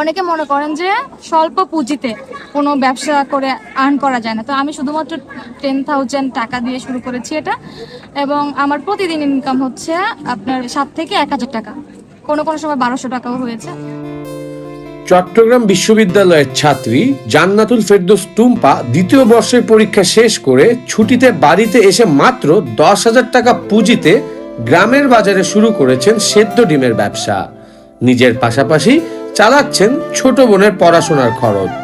অনেকে মনে করেন যে স্বল্প পুঁজিতে কোনো ব্যবসা করে আর্ন করা যায় না। তো আমি শুধুমাত্র টেন থাউজেন্ড টাকা দিয়ে শুরু করেছি এটা এবং আমার প্রতিদিন ইনকাম হচ্ছে আপনার সাত থেকে এক হাজার টাকা। কোনো কোনো সময় বারোশো টাকাও হয়েছে। চট্টগ্রাম বিশ্ববিদ্যালয়ের ছাত্রী জান্নাতুল ফেরদৌস টুম্পা দ্বিতীয় বর্ষের পরীক্ষা শেষ করে ছুটিতে বাড়িতে এসে মাত্র দশ হাজার টাকা পুঁজিতে গ্রামের বাজারে শুরু করেছেন সেদ্ধ ডিমের ব্যবসা। নিজের পাশাপাশি চালাচ্ছেন ছোট বোনের পড়াশোনার খরচ।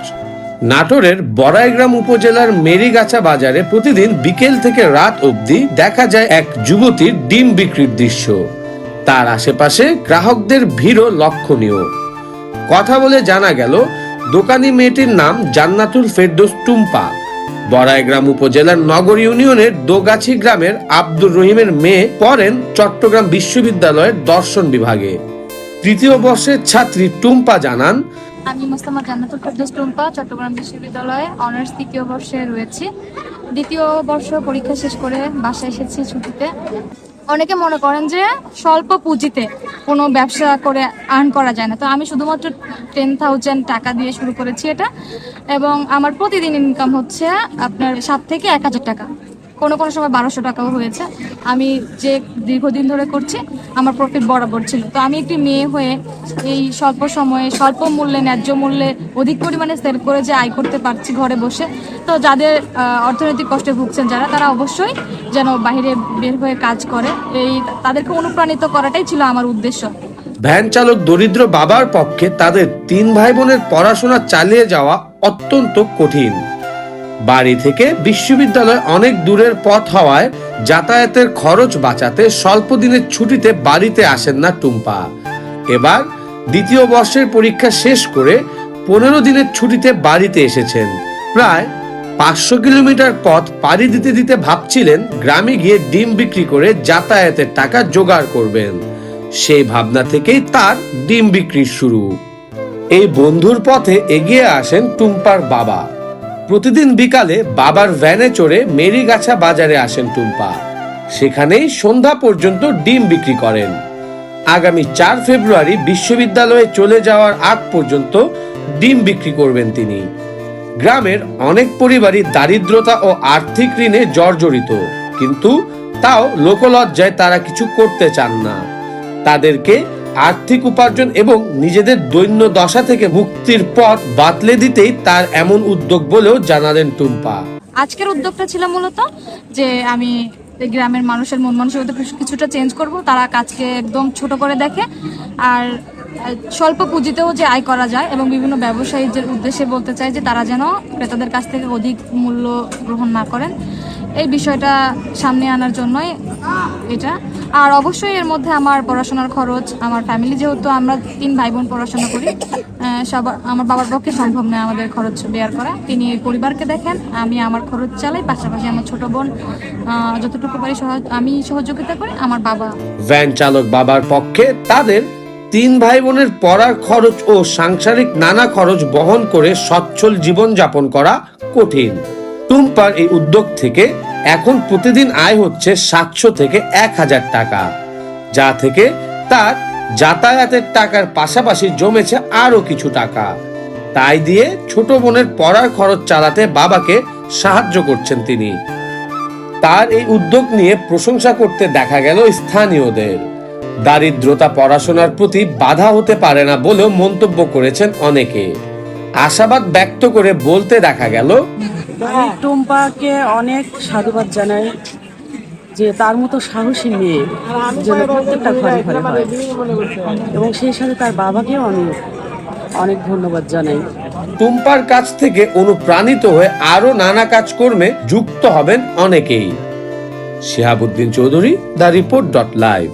নাটোরের বড়াইগ্রাম উপজেলার মেরিগাছা বাজারে প্রতিদিন বিকেল থেকে রাত অবধি দেখা যায় এক যুবতীর ডিম বিক্রির দৃশ্য। তার আশেপাশে গ্রাহকদের ভিড়ও লক্ষণীয়। কথা বলে জানা গেল, দোকানি মেয়েটির নাম জান্নাতুল ফেরদোস টুম্পা। বড়াইগ্রাম উপজেলার নগর ইউনিয়নের দোগাছি গ্রামের আব্দুর রহিমের মেয়ে পড়েন চট্টগ্রাম বিশ্ববিদ্যালয়ের দর্শন বিভাগে। তৃতীয় বর্ষের ছাত্রী টুম্পা জানান, আমি মোস্তামা জান্নাতুল ফেরদৌস টুম্পা, চট্টগ্রাম বিশ্ববিদ্যালয়ে অনার্স তৃতীয় বর্ষে রয়েছি। দ্বিতীয় বর্ষ পরীক্ষা শেষ করে বাসায় এসেছি ছুটিতে। অনেকে মনে করেন যে স্বল্প পুঁজিতে কোনো ব্যবসা করে আর্ন করা যায় না। তো আমি শুধুমাত্র টেন থাউজেন্ড টাকা দিয়ে শুরু করেছি এটা। এবং আমার প্রতিদিন ইনকাম হচ্ছে আপনার সাত থেকে এক হাজার টাকা। কোনো কোনো সময় বারোশো টাকাও হয়েছে। আমি যে দীর্ঘদিন ধরে করছি, আমার প্রফিট বরাবর ছিল। তো আমি একটি মেয়ে হয়ে এই স্বল্প সময়ে, স্বল্প মূল্যে, ন্যায্য মূল্যে অধিক পরিমাণে সেল করে যে আয় করতে পারছি ঘরে বসে, তো যাদের অর্থনৈতিক কষ্টে ভুগছেন যারা, তারা অবশ্যই যেন বাইরে বের হয়ে কাজ করে। এই তাদেরকে অনুপ্রাণিত করাটাই ছিল আমার উদ্দেশ্য। ভ্যান চালক দরিদ্র বাবার পক্ষে তাদের তিন ভাই বোনের পড়াশোনা চালিয়ে যাওয়া অত্যন্ত কঠিন। বাড়ি থেকে বিশ্ববিদ্যালয় অনেক দূরের পথ হওয়ায় যাতায়াতের খরচ বাঁচাতে স্বল্প দিনের ছুটিতে বাড়িতে আসেন না টুম্পা। এবার দ্বিতীয় বর্ষের পরীক্ষা শেষ করে পনেরো দিনের ছুটিতে বাড়িতে এসেছেন। প্রায় পাঁচশো কিলোমিটার পথ পাড়ি দিতে দিতে ভাবছিলেন গ্রামে গিয়ে ডিম বিক্রি করে যাতায়াতের টাকা জোগাড় করবেন। সেই ভাবনা থেকেই তার ডিম বিক্রির শুরু। এই বন্ধুর পথে এগিয়ে আসেন টুম্পার বাবা। প্রতিদিন বিকালে বাবার ভ্যানে চড়ে মেরিগাছা বাজারে আসেন টুম্পা। সেখানেই সন্ধ্যা পর্যন্ত ডিম বিক্রি করেন। আগামী চার ফেব্রুয়ারি বিশ্ববিদ্যালয়ে চলে যাওয়ার আগ পর্যন্ত ডিম বিক্রি করবেন তিনি। গ্রামের অনেক পরিবারই দারিদ্রতা ও আর্থিক ঋণে জর্জরিত, কিন্তু তাও লোকলজ্জায় তারা কিছু করতে চান না। তাদেরকে আর্থিক উপার্জন এবং নিজেদের দৈন্য দশা থেকে মুক্তির পথ বাতলে দিতেই তার এমন উদ্যোগ বলেও জানালেন টুম্পা। আজকের উদ্যোগটা ছিল মূলত যে আমি গ্রামের মানুষের মন মানসিকতা কিছু- কিছুটা চেঞ্জ করব, তারা কাজকে একদম ছোট করে দেখে, আর স্বল্প পুঁজিতেও যে আয় করা যায় এবং বিভিন্ন ব্যবসায়ীদের উদ্দেশ্যে বলতে চাই যে তারা যেন ক্রেতাদের কাছ থেকে অধিক মূল্য গ্রহণ না করেন। এই বিষয়টা সামনে আনার জন্যই এটা। আর অবশ্যই এর মধ্যে আমার পড়াশোনার খরচ, আমার ফ্যামিলি যেহেতু আমরা তিন ভাই বোন পড়াশোনা করি সবার আমার বাবার পক্ষে সম্ভব নয় আমাদের খরচ বেয়ার করা। তিনি পরিবারকে দেখেন, আমি আমার খরচ চালাই, পাশাপাশি আমার ছোট বোন যতটুকু পারি আমি সহযোগিতা করি, আমার বাবা। ভ্যান চালক বাবার পক্ষে তাদের তিন ভাই বোনের পড়ার খরচ ও সাংসারিক নানা খরচ বহন করে সচ্ছল জীবন যাপন করা কঠিন। টুম্পার এই উদ্যোগ থেকে এখন প্রতিদিন আয় হচ্ছে সাতশো থেকে এক হাজার টাকা, যা থেকে তার যাতায়াতের টাকার পাশাপাশি জমেছে আরও কিছু টাকা। তাই দিয়ে ছোট বোনের পড়ার খরচ চালাতে বাবাকে সাহায্য করছেন তিনি। তার এই উদ্যোগ নিয়ে প্রশংসা করতে দেখা গেল স্থানীয়দের। দারিদ্রতা পড়াশোনার প্রতি বাধা হতে পারে না বলেও মন্তব্য করেছেন অনেকে। আশাবাদ ব্যক্ত করে বলতে দেখা গেল আমি টুম্পাকে অনেক সাধুবাদ জানাই যে তার মতো সাহসী মেয়ে যেন প্রত্যেকটা ঘরে ঘরে হয়। এবং সেই সাথে তার বাবাকেও আমি অনেক ধন্যবাদ জানাই। টুম্পার কাছ থেকে অনুপ্রাণিত হয়ে আরও নানা কাজকর্মে যুক্ত হবেন অনেকেই। Shihabuddin Chowdhury, the report dot live.